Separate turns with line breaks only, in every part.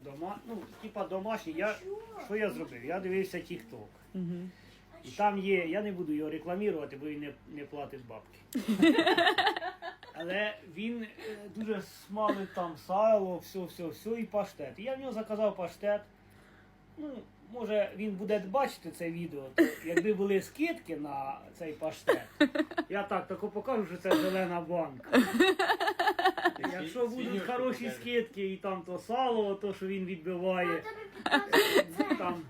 Дома, ну, типа домашній. Я, що я зробив? Я дивився TikTok.
Угу.
І там є, я не буду його рекламувати, бо він не, не платить бабки. Але він е, дуже смалить там сало, все, все, все і паштет. І я в нього заказав паштет. Ну, може він буде бачити це відео, то якби були скидки на цей паштет, я так тако покажу, що це зелена банка. Якщо будуть хороші скидки і там то сало, то що він відбиває. Там,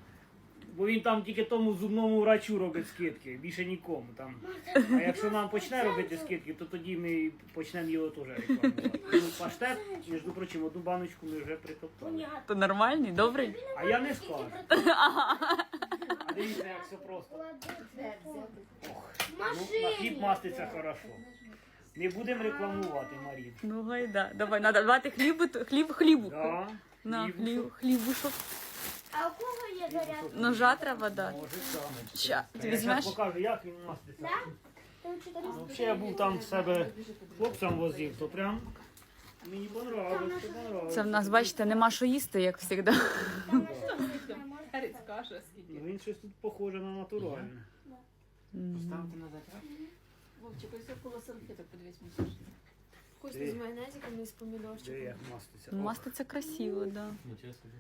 бо він там тільки тому зубному врачу робить скидки, більше нікому там. А якщо нам почне робити скидки, то тоді ми почнемо його теж рекламувати. Ну, паштет, між прочим, одну баночку ми вже притоптали.
То нормальний, добрий?
А я не скажу. А дивіться, як все просто. Ох, ну, на хліб маститься хорошо. Не будемо рекламувати, Марін.
Ну гайда. Давай, надо давати хлібу, хліб хлібу.
Да,
На
хлібушок.
хліб, хлібушок.
А у кого є заряд?
Ножа треба дати.
Може.
Ща, ти
Я
візьмеш?
зараз покажу, як він маститься.
Там чотири
Ну, Взагалі я був там в себе хлопцям возив, то прям мені понравилось.
Це в нас, бачите, нема що їсти, як завжди.
Перець каша скільки.
Ну, він щось тут похоже на натуральне.
Ставте на затрат.
Вовчик, ось около салфеток подивись мені.
Вкусно з майонезиком і з
Де
помідорчиком.
як маститься?
Маститься красиво, да.
Нічого собі.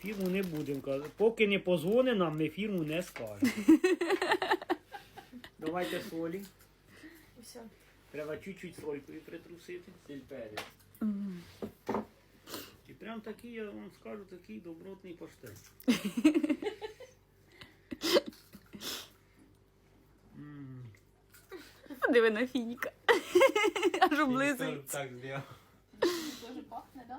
Фірму не будемо казати. Поки не позвони нам, ми фірму не скажемо. Давайте солі.
Все.
Треба чуть-чуть солькою притрусити.
Сіль перець.
І прям такий, я вам скажу, такий добротний паштет.
Подиви на фініка. Аж облизується.
Так зробив.
Дуже пахне, да?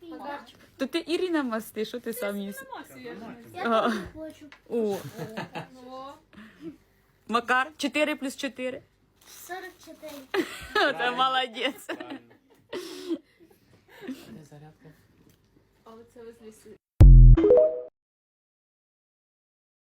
Помідорчик.
То ти Ірина масти, що ти сам?
Масі, я не
Я хочу.
О, Макар, 4 плюс 4.
44.
Це молодець.
Зарядка?
але це ви з лісу.